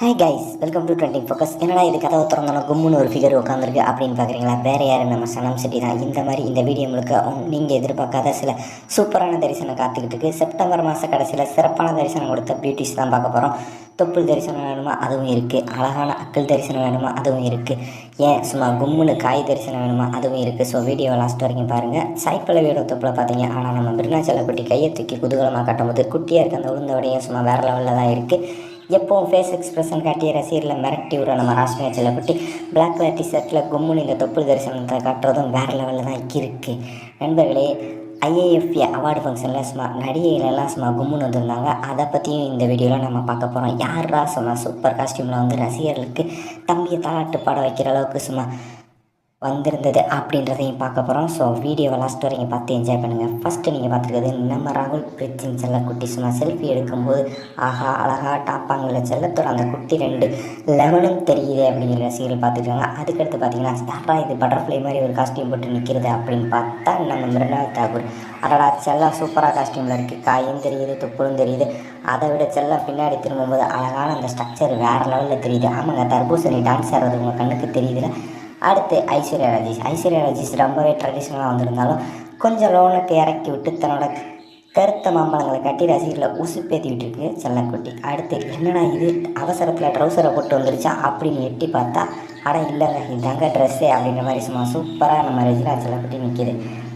Hi guys welcome to twenty focus என்னடா இது கதவை திறந்தாலும் கும்முன்னு ஒரு ஃபிகர் உட்காந்துருக்கு அப்படின்னு பார்க்குறீங்களா? வேறு யார் நம்ம சனம் செட்டி தான். இந்த மாதிரி இந்த வீடியோ முழுக்க நீங்கள் எதிர்பார்க்காத சில சூப்பரான தரிசனம் காத்துக்கிட்டு இருக்கு. செப்டம்பர் மாத கடைசியில் சிறப்பான தரிசனம் கொடுத்த பியூட்டிஸ் தான் பார்க்க போகிறோம் தொப்புள் தரிசனம் வேணுமா? அதுவும் இருக்குது அழகான அக்கல் தரிசனம் வேணுமா? அதுவும் இருக்குது ஏன் சும்மா கும்முன்னு காய் தரிசனம் வேணுமா? அதுவும் இருக்குது ஸோ வீடியோ லாஸ்ட் வரைக்கும் பாருங்கள் சாய்ப்பளவியோட தொப்பில் பார்த்தீங்க. ஆனால் நம்ம மிருணாச்சல குட்டி கையை தூக்கி குதூகலமாக கட்டும்போது குட்டியாக இருக்க அந்த உளுந்த உடையும் சும்மா வேறு லெவலில் தான் இருக்குது எப்போவும் ஃபேஸ் எக்ஸ்பிரஷன் காட்டிய ரசிகரில் மிரட்டி விடுற நம்ம ராஷ்மியா செல்லக்குட்டி பிளாக் கலர் டிஷர்ட்டில் கும்முன்னு இந்த தொப்புள் தரிசனத்தை காட்டுறதும் வேறு லெவலில் தான் இருக்குது நண்பர்களே ஐஏஎஃப்ஏ அவார்டு ஃபங்க்ஷனில் சும்மா நடிகைகளெல்லாம் சும்மா கும்முன்னு வந்திருந்தாங்க. அதை பற்றியும் இந்த வீடியோவில் நம்ம பார்க்க போகிறோம் யாரா சும்மா சூப்பர் காஸ்டியூமில் வந்து ரசிகர்களுக்கு தம்பியை தாளாட்டு பாட வைக்கிற அளவுக்கு சும்மா வந்திருந்தது அப்படின்றதையும் பார்க்க போகிறோம் ஸோ வீடியோவை லாஸ்ட் வரைக்கும் பார்த்து என்ஜாய் பண்ணுங்கள் ஃபஸ்ட்டு நீங்கள் பார்த்துருக்கிறது நம்ம ராகுல் பிரித்தின் செல்லக்குட்டி சும்மா செல்ஃபி எடுக்கும்போது ஆஹா அழகா டாப்பாங்கில் செல்லத்தோட அந்த குட்டி ரெண்டு லெவனும் தெரியுது அப்படிங்கிற ரசிகர்கள் பார்த்துருக்காங்க. அதுக்கடுத்து பார்த்தீங்கன்னா ஸ்டாரா இது பட்டர்ஃப்ளை மாதிரி ஒரு காஸ்டியூம் போட்டு நிற்கிறது அப்படின்னு பார்த்தா நம்ம மிருனால் தாகூர். அடடா செல்லம் சூப்பராக காஸ்டியூமில் இருக்குது காயும் தெரியுது துப்புளும் தெரியுது. அதை விட செல்லம் பின்னாடி திரும்பும்போது அழகான அந்த ஸ்ட்ரக்சர் வேறு லெவலில் தெரியுது. ஆமாங்க தர்பூசணி டான்ஸ் ஆடுறது உங்கள் கண்ணுக்கு தெரியுதுல. அடுத்து ஐஸ்வர்யா ராஜேஷ். ஐஸ்வர்யா ராஜேஷ் ரொம்பவே ட்ரெடிஷ்னலாக வந்திருந்தாலும் கொஞ்சம் லோனுக்கு இறக்கி விட்டு தன்னோட கருத்த மாம்பழங்களை கட்டி ரசிகர்களை உசுப்பேற்றிக்கிட்டு இருக்கு செல்லக்குட்டி. அடுத்து என்னடா இது? அவசரத்தில் ட்ரௌசரை போட்டு வந்துருச்சா? அப்படின்னு எட்டி பார்த்தா ஆனால் இல்லைங்க இதாங்க ட்ரெஸ்ஸே அப்படின்ற மாதிரி சும்மா சூப்பராக நம்ம ரெஜினா செல்லக்குட்டி நிற்கிது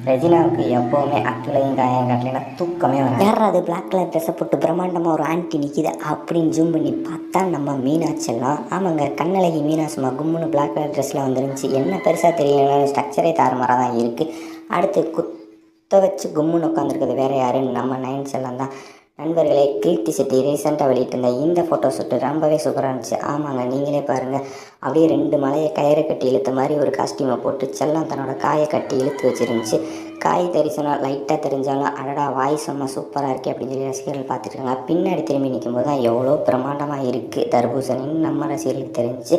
ரெஜினாவுக்கு எப்போவுமே அக்கிலையும் காயம் கட்டலைன்னா தூக்கமே வரும் யார் அது? பிளாக் கலர் ட்ரெஸ்ஸை போட்டு பிரம்மாண்டமாக ஒரு ஆண்டி நிற்கிது அப்படின்னு ஜூம் பண்ணி பார்த்தா நம்ம மீனாட்சியெல்லாம் ஆமாங்க கண்ணழகி மீனாட்சிமா கும்முன்னு பிளாக் கலர் ட்ரெஸ்ஸில் வந்துருந்துச்சு. என்ன பெருசாக தெரியல ஸ்ட்ரக்சரே தாறுமாறாக தான் இருக்குது அடுத்து குத்த வச்சு கும்முன்னு உட்காந்துருக்குது வேறு யாருன்னு நம்ம நைன்ஸ் எல்லாம் தான். நண்பர்களே கீர்த்தி செட்டி ரீசெண்டாக வெளியிட்டிருந்த இந்த ஃபோட்டோ ஷூட்டு ரொம்பவே சூப்பராக இருந்துச்சு. ஆமாங்க நீங்களே பாருங்கள் அப்படியே ரெண்டு மலையை கயிறை கட்டி இழுத்த மாதிரி ஒரு காஸ்டியூமை போட்டு செல்லம் தன்னோட காயை கட்டி இழுத்து வச்சிருந்துச்சு. காய் தரிசனம் லைட்டாக தெரிஞ்சாலும் அடடா வாய் செம்ம சூப்பராக இருக்கே அப்படின்னு சொல்லி ரசிகர்கள் பார்த்துருக்காங்க. பின்னாடி திரும்பி நிற்கும் போது தான் எவ்வளோ பிரமாண்டமாக இருக்குது தர்பூசணின்னு நம்ம ரசிகர்களுக்கு தெரிஞ்சு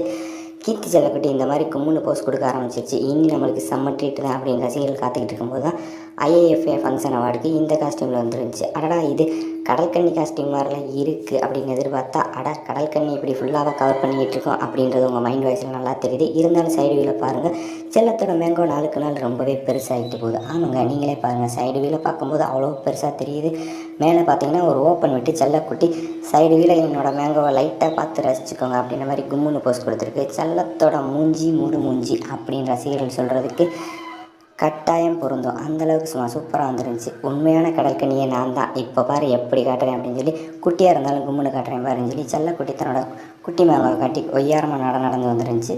கீர்த்தி செல்லக்குட்டி இந்த மாதிரி கும்முன்னு போஸ் கொடுக்க ஆரம்பிச்சிருச்சு. இனி நம்மளுக்கு செம்ம ட்ரீட் தான் அப்படின்னு ரசிகர்கள் காத்துக்கிட்டு இருக்கும்போது தான் ஐஏஎஃப்ஏ ஃபங்க்ஷன் அவார்டுக்கு இந்த காஸ்டியூமில் வந்துருந்துச்சு. அடடா இது கடற்கன்னி காஸ்டியூம் மாதிரிலாம் இருக்குது அப்படின்னு எதிர்பார்த்தா அட கடற்கன்னி இப்படி ஃபுல்லாக கவர் பண்ணிக்கிட்டு இருக்கோம் அப்படின்றது உங்கள் மைண்ட் வாய்ஸில் நல்லா தெரியுது. இருந்தாலும் சைடு வியூவில் பாருங்கள் செல்லத்தோட மேங்கோ நாளுக்கு நாள் ரொம்பவே பெருசாகிட்டு போகுது. ஆமாங்க நீங்களே பாருங்கள் சைடு வியூவில் பார்க்கும்போது அவ்வளோ பெருசாக தெரியுது. மேலே பார்த்தீங்கன்னா ஒரு ஓப்பன் விட்டு செல்லக்குட்டி சைடு வியூவில் என்னோடய மேங்கோவை லைட்டாக பார்த்து ரசிச்சுக்கோங்க அப்படின்ற மாதிரி கும்முன்னு போஸ்ட் கொடுத்துருக்கு. செல்லத்தோட மூஞ்சி மூடு மூஞ்சி அப்படின்னு ரசிகர்கள் சொல்கிறதுக்கு கட்டாயம் பொருந்தும். அந்தளவுக்கு சும்மா சூப்பராக வந்துருந்துச்சு. உண்மையான கடற்கனியை நான் தான். இப்போ பாரு எப்படி காட்டுறேன் அப்படின்னு சொல்லி குட்டியாக இருந்தாலும் கும்முன்னு காட்டுறேன் பாருன்னு சொல்லி செல்லக்குட்டி தன்னோட குட்டி மேலே காட்டி ஒய்யாரமாக நட நடந்து வந்துருந்துச்சு.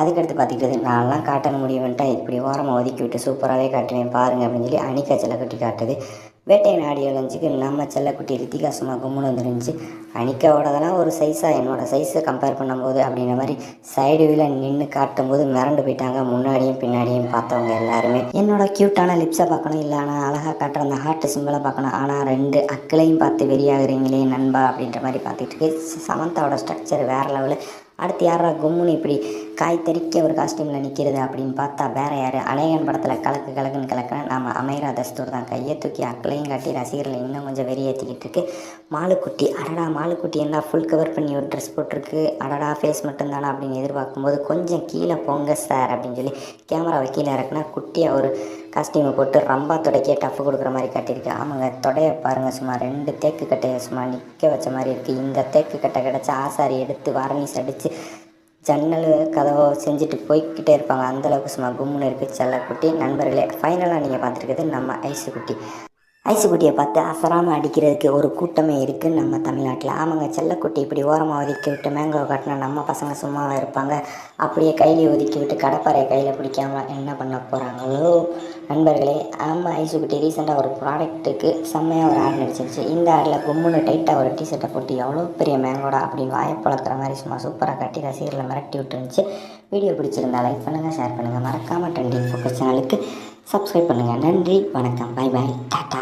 அதுக்கடுத்து பார்த்துக்கிட்டது நான்லாம் காட்டணும் முடியும்ன்ட்டா இப்படி ஓரமாக ஒதுக்கி விட்டு சூப்பராகவே காட்டுவேன் பாருங்கள் அப்படின்னு சொல்லி அனிக்கா செல்லக்குட்டி காட்டுது. வேட்டையின் ஆடியோ லஞ்சுக்கு நம்ம செல்லக்குட்டி ரித்திகா சும்மா கும்முன்னு வந்துருந்துச்சு அனிக்காவோடதெல்லாம் ஒரு சைஸாக என்னோடய சைஸை கம்பேர் பண்ணும்போது அப்படின்ற மாதிரி சைடு வியூவில் நின்று காட்டும்போது மிரண்டு போயிட்டாங்க. முன்னாடியும் பின்னாடியும் பார்த்தவங்க எல்லாருமே. என்னோட க்யூட்டான லிப்ஸை பார்க்கணும் இல்லை ஆனால் அழகாக காட்டுற அந்த ஹார்ட் சிம்பிளை பார்க்கணும். ஆனால் ரெண்டு அக்களையும் பார்த்து வெறியாகிறீங்களே நண்பா அப்படின்ற மாதிரி பார்த்துட்டு இருக்கு. சமந்தாவோட ஸ்ட்ரக்சர் வேறு லெவலு அடுத்து யாரா கும்முன்னு இப்படி காய் தெறிக்க ஒரு காஸ்டியூமில் நிற்கிறது அப்படின்னு பார்த்தா வேற யார்? அழகன் படத்தில் கலக்கு கலக்குன்னு கலக்கின நாம் அமைரா தஸ்தூர் தான். கையை தூக்கி அக்களையும் காட்டி ரசிகர்களை இன்னும் கொஞ்சம் வெறியேற்றிக்கிட்டு இருக்கு. மாலுக்குட்டி அடடா மாலுக்குட்டி என்ன ஃபுல் கவர் பண்ணி ஒரு ட்ரெஸ் போட்டிருக்கு. அடடா ஃபேஸ் மட்டும்தானா அப்படின்னு எதிர்பார்க்கும்போது கொஞ்சம் கீழே போங்க சார் அப்படின்னு சொல்லி கேமராவை கீழே இறக்குனா குட்டியாக ஒரு காஸ்டியூமை போட்டு ரம்பா தொடைக்கே டஃப் கொடுக்குற மாதிரி கட்டியிருக்கு. ஆமாங்க தொடையை பாருங்கள் சும்மா ரெண்டு தேக்கு கட்டையை சும்மா நிற்க வச்ச மாதிரி இருக்குது இந்த தேக்கு கட்டை கிடச்சா ஆசாரி எடுத்து வார்னிஸ் அடித்து ஜன்னல் கதவோ செஞ்சுட்டு போய்கிட்டே இருப்பாங்க. அந்தளவுக்கு சும்மா கும்முன்னு இருக்குது செல்லக்குட்டி நண்பர்களே ஃபைனலாக நீங்கள் பார்த்துருக்குது நம்ம ஐசுக்குட்டி ஐசுக்குட்டியை பார்த்து அசராமல் அடிக்கிறதுக்கு ஒரு கூட்டமே இருக்குது நம்ம தமிழ்நாட்டில். ஆமாங்க செல்லக்குட்டி இப்படி ஓரமாக ஒதுக்கி விட்டு மேங்கோ காட்டினா நம்ம பசங்க சும்மாவாக இருப்பாங்க? அப்படியே கையிலே ஒதுக்கி விட்டு கடப்பாறையை கையில் பிடிக்காமல் என்ன பண்ண போகிறாங்களோ நண்பர்களே ஆமாம் ஐசுக்குட்டி ரீசெண்டாக ஒரு ப்ராடக்ட்டுக்கு செம்மையாக ஒரு ஆட் நடிச்சிருச்சு. இந்த ஆடில் கும்முன்னு டைட்டாக ஒரு டிஷர்ட்டை போட்டு எவ்வளோ பெரிய மேங்கோடா அப்படின்னு வாயை பழக்கிற மாதிரி சும்மா சூப்பராக கட்டி ரசிகர்களை மிரட்டி விட்டுருந்துச்சு. வீடியோ பிடிச்சிருந்தா லைக் பண்ணுங்கள் ஷேர் பண்ணுங்கள் மறக்காமல் ட்ரெண்டிங் ஃபோக்கஸ் சேனலுக்கு சப்ஸ்கிரைப் பண்ணுங்கள் நன்றி. வணக்கம். பாய் பாய் டாட்டா